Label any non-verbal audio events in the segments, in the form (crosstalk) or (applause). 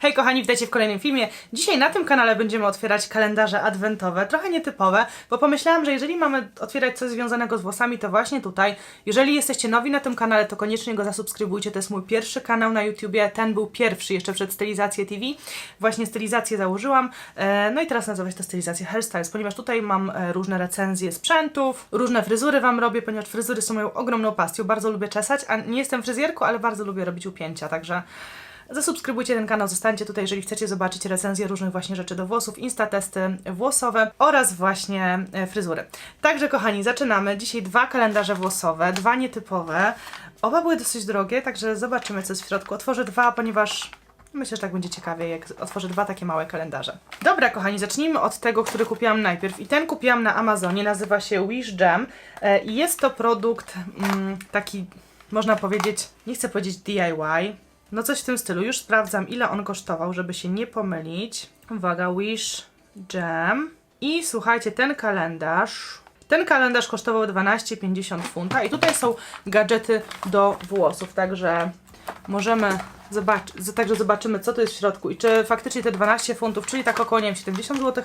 Hej kochani, witajcie w kolejnym filmie. Dzisiaj na tym kanale będziemy otwierać kalendarze adwentowe, trochę nietypowe, bo pomyślałam, że jeżeli mamy otwierać coś związanego z włosami, to właśnie tutaj. Jeżeli jesteście nowi na tym kanale, to koniecznie go zasubskrybujcie. To jest mój pierwszy kanał na YouTubie. Ten był pierwszy jeszcze przed stylizację TV. Właśnie stylizację założyłam. E, no i teraz nazywa się to stylizacja hairstyles, ponieważ tutaj mam e, różne recenzje sprzętów, różne fryzury Wam robię, ponieważ fryzury są moją ogromną pasją. Bardzo lubię czesać, a nie jestem fryzjerką, ale bardzo lubię robić upięcia, także Zasubskrybujcie ten kanał, zostańcie tutaj, jeżeli chcecie zobaczyć recenzje różnych właśnie rzeczy do włosów, instatesty włosowe oraz właśnie e, fryzury. Także kochani, zaczynamy. Dzisiaj dwa kalendarze włosowe, dwa nietypowe. Oba były dosyć drogie, także zobaczymy co jest w środku. Otworzę dwa, ponieważ myślę, że tak będzie ciekawie, jak otworzę dwa takie małe kalendarze. Dobra kochani, zacznijmy od tego, który kupiłam najpierw. I ten kupiłam na Amazonie, nazywa się Wish Jam e, i jest to produkt mm, taki, można powiedzieć, nie chcę powiedzieć DIY, no coś w tym stylu. Już sprawdzam, ile on kosztował, żeby się nie pomylić. Uwaga, Wish Jam. I słuchajcie, ten kalendarz. Ten kalendarz kosztował 12,50 funta i tutaj są gadżety do włosów, także możemy zobaczyć, także zobaczymy co to jest w środku i czy faktycznie te 12 funtów, czyli tak około nie wiem, 70 zł,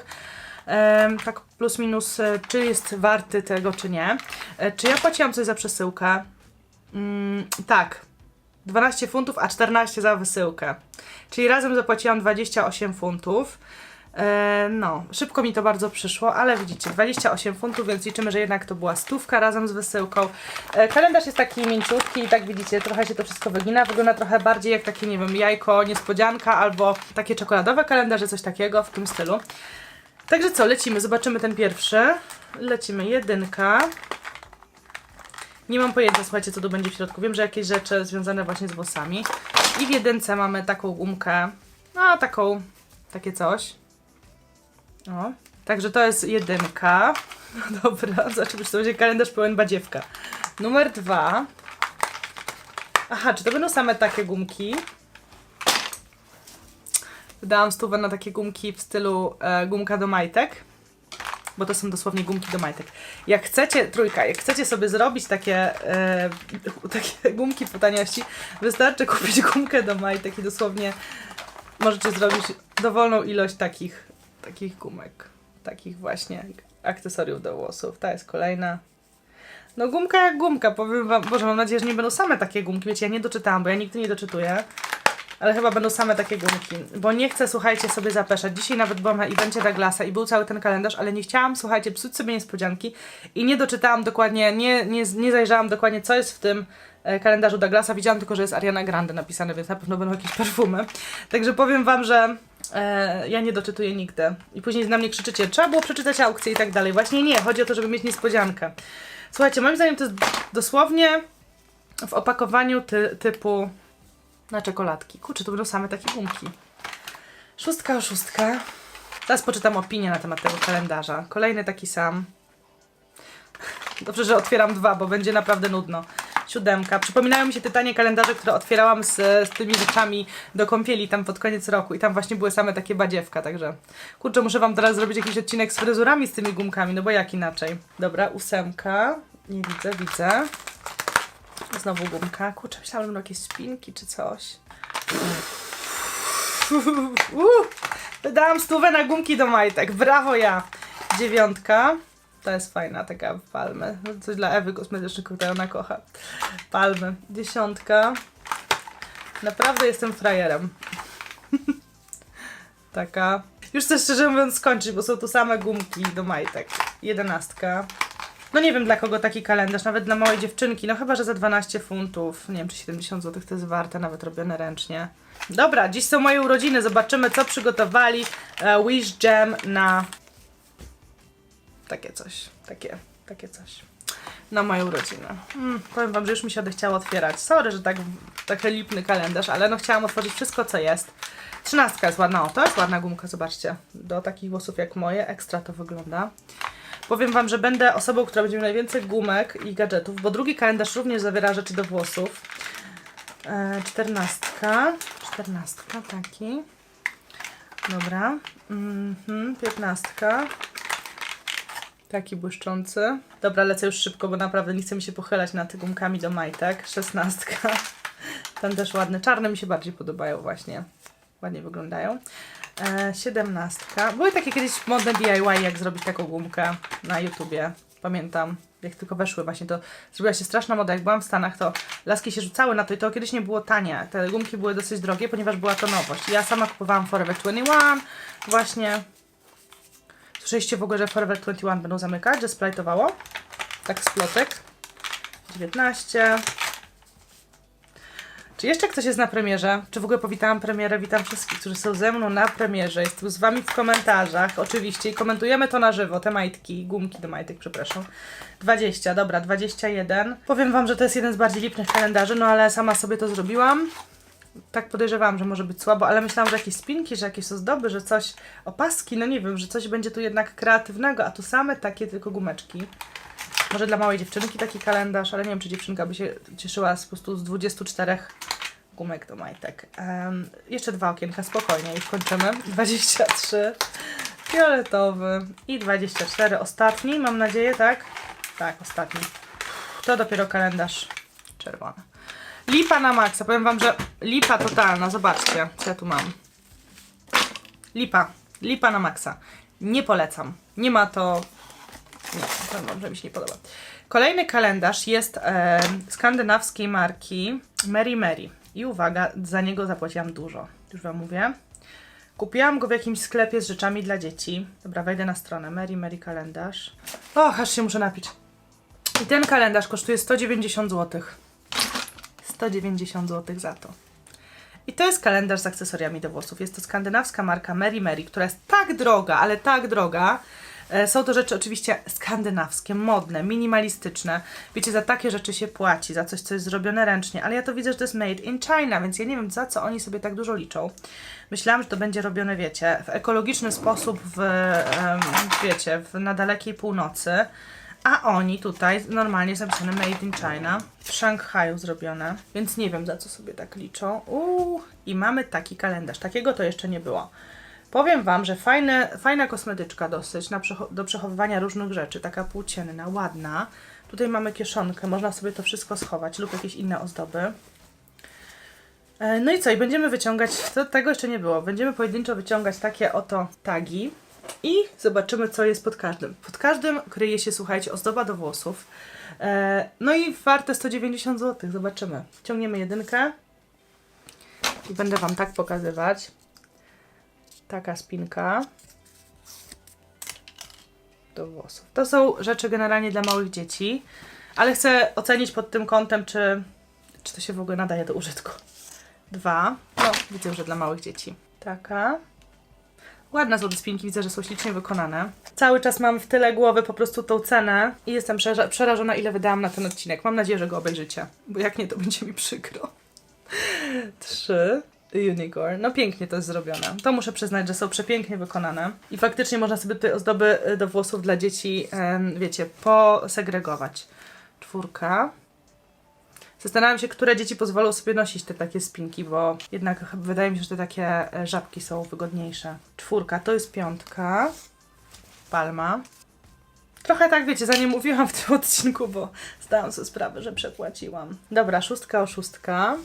tak plus minus, e, czy jest warty tego, czy nie. E, Czy ja płaciłam coś za przesyłkę? Mm, tak, 12 funtów, a 14 za wysyłkę. Czyli razem zapłaciłam 28 funtów. E, no, szybko mi to bardzo przyszło, ale widzicie, 28 funtów, więc liczymy, że jednak to była stówka razem z wysyłką. E, kalendarz jest taki mięciutki i tak widzicie, trochę się to wszystko wygina. Wygląda trochę bardziej jak takie, nie wiem, jajko, niespodzianka albo takie czekoladowe kalendarze, coś takiego w tym stylu. Także co, lecimy, zobaczymy ten pierwszy. Lecimy jedynka. Nie mam pojęcia, słuchajcie, co tu będzie w środku. Wiem, że jakieś rzeczy związane właśnie z włosami. I w jedynce mamy taką gumkę, no taką, takie coś. O, także to jest jedynka. (laughs) No dobra, (laughs) zobaczymy, czy to będzie kalendarz pełen badziewka. Numer dwa. Aha, czy to będą same takie gumki? Wydałam stówę na takie gumki w stylu e, gumka do majtek bo to są dosłownie gumki do majtek. Jak chcecie, trójka, jak chcecie sobie zrobić takie, e, (laughs) takie gumki po taniości, wystarczy kupić gumkę do majtek i dosłownie możecie zrobić dowolną ilość takich, takich gumek. Takich właśnie akcesoriów do włosów. Ta jest kolejna. No gumka jak gumka, powiem wam, Boże, mam nadzieję, że nie będą same takie gumki, wiecie, ja nie doczytałam, bo ja nigdy nie doczytuję. Ale chyba będą same takie gumki, bo nie chcę, słuchajcie, sobie zapeszać. Dzisiaj nawet byłam na evencie Douglasa i był cały ten kalendarz, ale nie chciałam, słuchajcie, psuć sobie niespodzianki i nie doczytałam dokładnie, nie, nie, nie zajrzałam dokładnie, co jest w tym e, kalendarzu Douglasa. Widziałam tylko, że jest Ariana Grande napisane, więc na pewno będą jakieś perfumy. Także powiem wam, że e, ja nie doczytuję nigdy. I później na mnie krzyczycie, trzeba było przeczytać aukcję i tak dalej. Właśnie nie, chodzi o to, żeby mieć niespodziankę. Słuchajcie, moim zdaniem to jest dosłownie w opakowaniu ty, typu na czekoladki. Kurczę, to będą same takie gumki. Szóstka o szóstka. Teraz poczytam opinię na temat tego kalendarza. Kolejny taki sam. Dobrze, że otwieram dwa, bo będzie naprawdę nudno. Siódemka. Przypominają mi się te tanie kalendarze, które otwierałam z, z tymi rzeczami do kąpieli tam pod koniec roku i tam właśnie były same takie badziewka, także kurczę, muszę wam teraz zrobić jakiś odcinek z fryzurami z tymi gumkami, no bo jak inaczej. Dobra, ósemka. Nie widzę, widzę. Znowu gumka. Kurczę, myślałam, że jakieś spinki czy coś. Wydałam stówę na gumki do majtek. Brawo ja. Dziewiątka. To jest fajna taka palmy. Coś dla Ewy kosmetycznych, które ona kocha. Palmy. Dziesiątka. Naprawdę jestem frajerem. (laughs) taka. Już chcę szczerze mówiąc skończyć, bo są tu same gumki do majtek. Jedenastka. No nie wiem dla kogo taki kalendarz, nawet dla małej dziewczynki, no chyba, że za 12 funtów, nie wiem czy 70 zł to jest warte, nawet robione ręcznie. Dobra, dziś są moje urodziny, zobaczymy co przygotowali e, Wish Jam na takie coś, takie, takie coś. Na moje urodziny. Mm, powiem wam, że już mi się odechciało otwierać. Sorry, że tak taki lipny kalendarz, ale no chciałam otworzyć wszystko co jest. Trzynastka jest ładna, o to jest ładna gumka, zobaczcie. Do takich włosów jak moje, ekstra to wygląda. Powiem Wam, że będę osobą, która będzie miała najwięcej gumek i gadżetów, bo drugi kalendarz również zawiera rzeczy do włosów. E, czternastka. Czternastka, taki. Dobra. Mhm, piętnastka. Taki błyszczący. Dobra, lecę już szybko, bo naprawdę nie chce mi się pochylać nad gumkami do majtek. Szesnastka. Ten też ładny. Czarne mi się bardziej podobają właśnie. ładnie wyglądają. E, siedemnastka. Były takie kiedyś modne DIY, jak zrobić taką gumkę na YouTubie. Pamiętam, jak tylko weszły właśnie, to zrobiła się straszna moda. Jak byłam w Stanach, to laski się rzucały na to i to kiedyś nie było tanie. Te gumki były dosyć drogie, ponieważ była to nowość. Ja sama kupowałam Forever 21, właśnie. Słyszeliście w ogóle, że Forever 21 będą zamykać, że splajtowało? Tak z plotek. 19. Czy jeszcze ktoś jest na premierze? Czy w ogóle powitałam premierę? Witam wszystkich, którzy są ze mną na premierze. Jestem z Wami w komentarzach, oczywiście. I komentujemy to na żywo, te majtki, gumki do majtek, przepraszam. 20, dobra, 21. Powiem Wam, że to jest jeden z bardziej lipnych kalendarzy, no ale sama sobie to zrobiłam. Tak podejrzewałam, że może być słabo, ale myślałam, że jakieś spinki, że jakieś ozdoby, że coś, opaski, no nie wiem, że coś będzie tu jednak kreatywnego, a tu same takie tylko gumeczki. Może dla małej dziewczynki taki kalendarz, ale nie wiem, czy dziewczynka by się cieszyła z po prostu z 24 gumek do majtek. Em, jeszcze dwa okienka, spokojnie, już kończymy. 23, fioletowy i 24, ostatni, mam nadzieję, tak? Tak, ostatni. To dopiero kalendarz czerwony. Lipa na maksa, powiem Wam, że lipa totalna, zobaczcie, co ja tu mam. Lipa, lipa na maksa. Nie polecam. Nie ma to nie, powiem że mi się nie podoba. Kolejny kalendarz jest e, skandynawskiej marki Mary Mary. I uwaga, za niego zapłaciłam dużo. Już Wam mówię. Kupiłam go w jakimś sklepie z rzeczami dla dzieci. Dobra, wejdę na stronę. Mary Mary kalendarz. Och, aż się muszę napić. I ten kalendarz kosztuje 190 zł. 190 zł za to. I to jest kalendarz z akcesoriami do włosów. Jest to skandynawska marka Mary Mary, która jest tak droga, ale tak droga. E, Są to rzeczy oczywiście skandynawskie, modne, minimalistyczne. Wiecie, za takie rzeczy się płaci, za coś, co jest zrobione ręcznie, ale ja to widzę, że to jest made in China, więc ja nie wiem, za co oni sobie tak dużo liczą. Myślałam, że to będzie robione, wiecie, w ekologiczny sposób, w, wiecie, w, na dalekiej północy. A oni tutaj normalnie jest napisane Made in China. W Szanghaju zrobione, więc nie wiem za co sobie tak liczą. Uuu, i mamy taki kalendarz. Takiego to jeszcze nie było. Powiem Wam, że fajne, fajna kosmetyczka dosyć na do przechowywania różnych rzeczy. Taka płócienna, ładna. Tutaj mamy kieszonkę, można sobie to wszystko schować lub jakieś inne ozdoby. E, No i co? I będziemy wyciągać, to, tego jeszcze nie było, będziemy pojedynczo wyciągać takie oto tagi i zobaczymy, co jest pod każdym. Pod każdym kryje się, słuchajcie, ozdoba do włosów. E, No i warte 190 zł, zobaczymy. Ciągniemy jedynkę i będę Wam tak pokazywać. Taka spinka do włosów. To są rzeczy generalnie dla małych dzieci, ale chcę ocenić pod tym kątem, czy, czy to się w ogóle nadaje do użytku. Dwa. No, widzę, że dla małych dzieci. Taka. Ładne są te spinki, widzę, że są ślicznie wykonane. Cały czas mam w tyle głowy po prostu tą cenę i jestem przerażona, ile wydałam na ten odcinek. Mam nadzieję, że go obejrzycie, bo jak nie, to będzie mi przykro. (laughs) Trzy. Unicorn. No pięknie to jest zrobione. To muszę przyznać, że są przepięknie wykonane. I faktycznie można sobie te ozdoby y, do włosów dla dzieci, wiecie, posegregować. Czwórka. Zastanawiam się, które dzieci pozwolą sobie nosić te takie spinki, bo jednak wydaje mi się, że te takie e, żabki są wygodniejsze. Czwórka, to jest piątka. Palma. Trochę tak, wiecie, zanim mówiłam w tym (laughs) odcinku, bo zdałam sobie sprawę, że przepłaciłam. Dobra, szóstka o szóstka.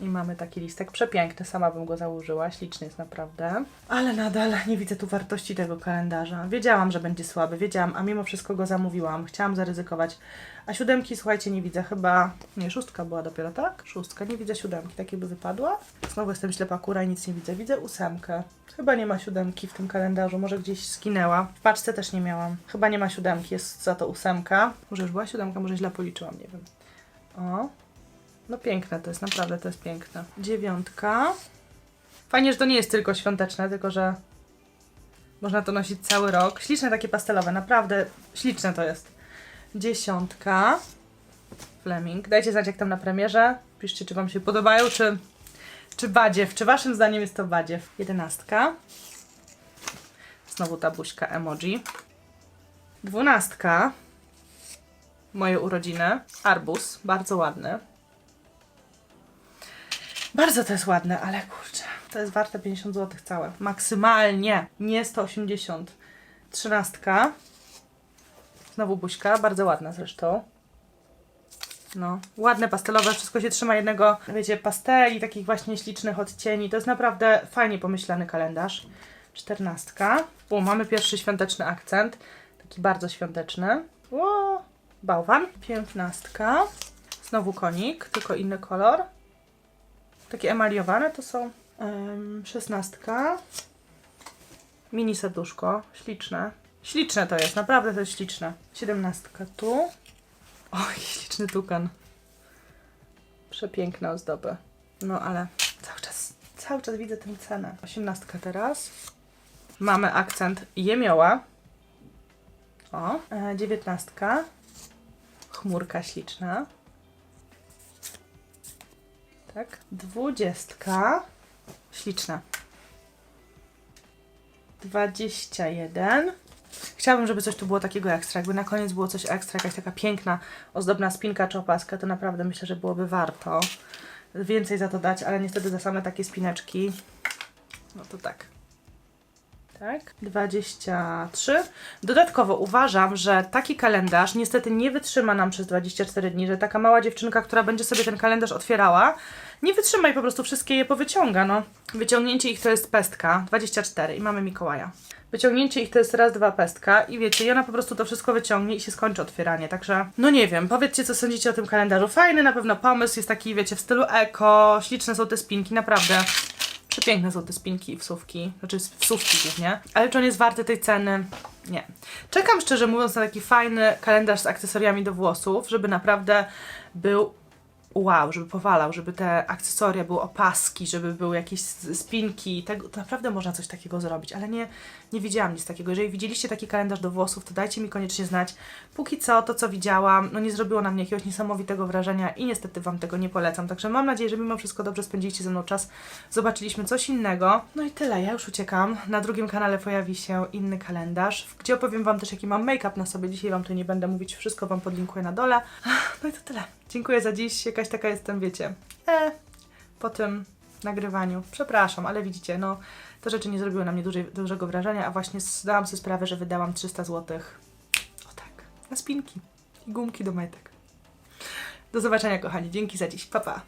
I mamy taki listek przepiękny, sama bym go założyła, śliczny jest naprawdę. Ale nadal nie widzę tu wartości tego kalendarza. Wiedziałam, że będzie słaby, wiedziałam, a mimo wszystko go zamówiłam. Chciałam zaryzykować. A siódemki, słuchajcie, nie widzę. Chyba, nie, szóstka była dopiero, tak? Szóstka, nie widzę siódemki, takiej by wypadła. Znowu jestem ślepa kura i nic nie widzę. Widzę ósemkę. Chyba nie ma siódemki w tym kalendarzu, może gdzieś skinęła. W paczce też nie miałam. Chyba nie ma siódemki, jest za to ósemka. Może już była siódemka, może źle policzyłam, nie wiem. O, no piękne to jest, naprawdę to jest piękne. Dziewiątka. Fajnie, że to nie jest tylko świąteczne, tylko że można to nosić cały rok. Śliczne takie pastelowe, naprawdę śliczne to jest. Dziesiątka. Fleming. Dajcie znać jak tam na premierze. Piszcie czy Wam się podobają, czy, czy badziew. Czy Waszym zdaniem jest to badziew. Jedenastka. Znowu ta buźka emoji. Dwunastka. Moje urodziny. Arbus. Bardzo ładny. Bardzo to jest ładne, ale kurczę, to jest warte 50 zł całe. Maksymalnie, nie 180. Trzynastka. Znowu buźka, bardzo ładna zresztą. No, ładne, pastelowe, wszystko się trzyma jednego, wiecie, pasteli, takich właśnie ślicznych odcieni. To jest naprawdę fajnie pomyślany kalendarz. Czternastka. O, mamy pierwszy świąteczny akcent. Taki bardzo świąteczny. Ło, bałwan. Piętnastka. Znowu konik, tylko inny kolor. Takie emaliowane to są. Szesnastka. Mini serduszko. Śliczne. Śliczne to jest, naprawdę to jest śliczne. Siedemnastka tu. Oj, (laughs) śliczny tukan. Przepiękne ozdoby. No ale cały czas, cały czas widzę tę cenę. Osiemnastka teraz. Mamy akcent jemioła. O, e, dziewiętnastka. Chmurka śliczna. Tak. Dwudziestka. Śliczna. Dwadzieścia jeden. Chciałabym, żeby coś tu było takiego ekstra. Jakby na koniec było coś ekstra, jakaś taka piękna, ozdobna spinka czy opaska, to naprawdę myślę, że byłoby warto więcej za to dać, ale niestety za same takie spineczki, no to tak. Tak, 23. Dodatkowo uważam, że taki kalendarz niestety nie wytrzyma nam przez 24 dni, że taka mała dziewczynka, która będzie sobie ten kalendarz otwierała, nie wytrzyma i po prostu wszystkie je powyciąga, no. Wyciągnięcie ich to jest pestka, 24 i mamy Mikołaja. Wyciągnięcie ich to jest raz, dwa pestka i wiecie, i ona po prostu to wszystko wyciągnie i się skończy otwieranie, także no nie wiem, powiedzcie co sądzicie o tym kalendarzu. Fajny na pewno pomysł, jest taki wiecie, w stylu eko, śliczne są te spinki, naprawdę. Przepiękne są te spinki i wsówki, znaczy wsówki głównie, ale czy on jest warty tej ceny? Nie. Czekam szczerze mówiąc na taki fajny kalendarz z akcesoriami do włosów, żeby naprawdę był wow, żeby powalał, żeby te akcesoria były opaski, żeby były jakieś spinki, tego, naprawdę można coś takiego zrobić, ale nie, nie widziałam nic takiego. Jeżeli widzieliście taki kalendarz do włosów, to dajcie mi koniecznie znać. Póki co, to co widziałam, no nie zrobiło na mnie jakiegoś niesamowitego wrażenia i niestety Wam tego nie polecam. Także mam nadzieję, że mimo wszystko dobrze spędziliście ze mną czas, zobaczyliśmy coś innego. No i tyle, ja już uciekam. Na drugim kanale pojawi się inny kalendarz, gdzie opowiem Wam też, jaki mam make-up na sobie. Dzisiaj Wam tu nie będę mówić, wszystko Wam podlinkuję na dole. No i to tyle. Dziękuję za dziś. Jakaś taka jestem, wiecie, e, po tym nagrywaniu. Przepraszam, ale widzicie, no te rzeczy nie zrobiły na mnie dużej, dużego wrażenia, a właśnie zdałam sobie sprawę, że wydałam 300 zł. O tak, na spinki i gumki do majtek. Do zobaczenia, kochani. Dzięki za dziś. Pa, pa.